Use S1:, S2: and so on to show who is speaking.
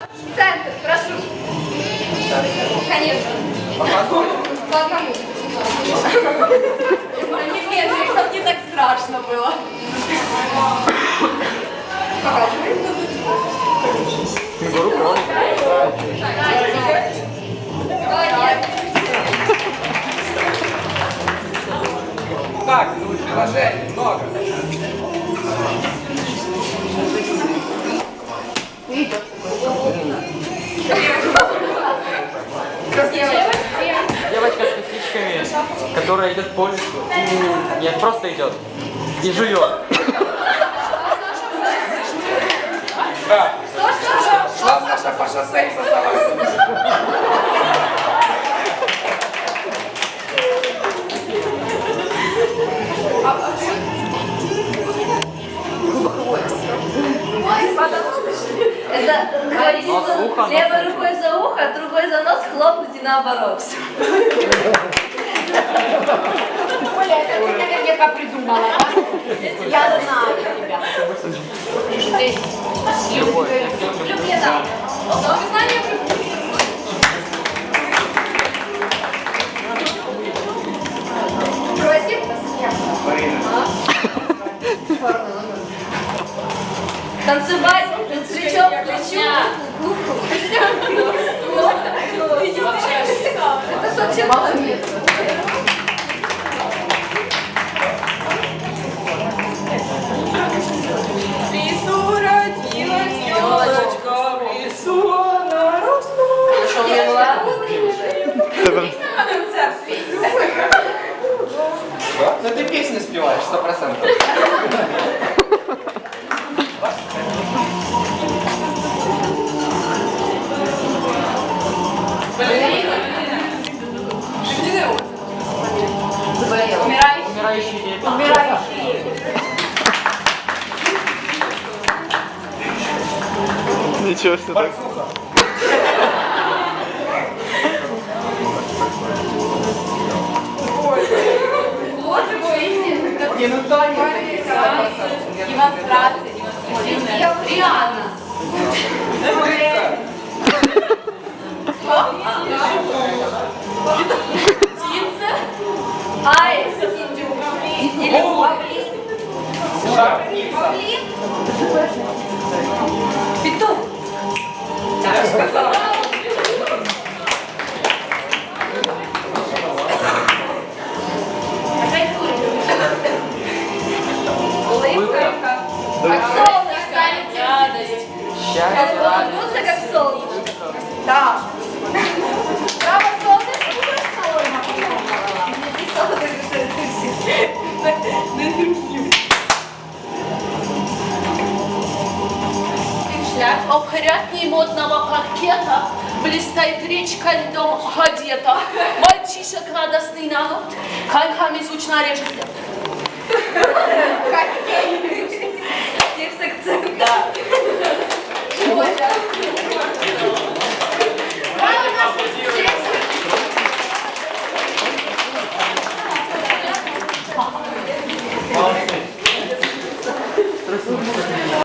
S1: Центр, прошу. Конечно. По одному. Нет, чтобы не так страшно было. Показывай. Молодец.
S2: Так, ну, приложений много.
S3: Которая идет по лесу. Нет, просто идет. И жует.
S2: Да. Шла Саша по шоссе и сосалась.
S1: Это говорится,
S3: Нос, ухо, нос,
S1: левой рукой за ухо, другой за нос хлопнуть и наоборот.
S4: Оля, это ты наверняка придумала? Я знаю тебя.
S3: Любовь.
S1: Влюблена. Но знание Просит Танцевать плечом к плечу,
S2: Ну ты песню спеваешь, сто процентов.
S3: Умирающие дети.
S5: Ничего себе.
S1: Птица. Аист. Или
S2: Голубь.
S1: павлин.
S2: Жар-птица.
S1: Павлин. Петух.
S2: Я же сказал.
S1: Опять курица. Улыбка. Как
S3: Улыбка.
S1: солнышко. Радость.
S3: Счастье,
S6: Обхрятней модного паркета Блистает речка льдом одета. Мальчишек радостный народ Коньками звучно режет лед.
S1: Всех с акцентом.
S6: Да.
S1: Ой, да.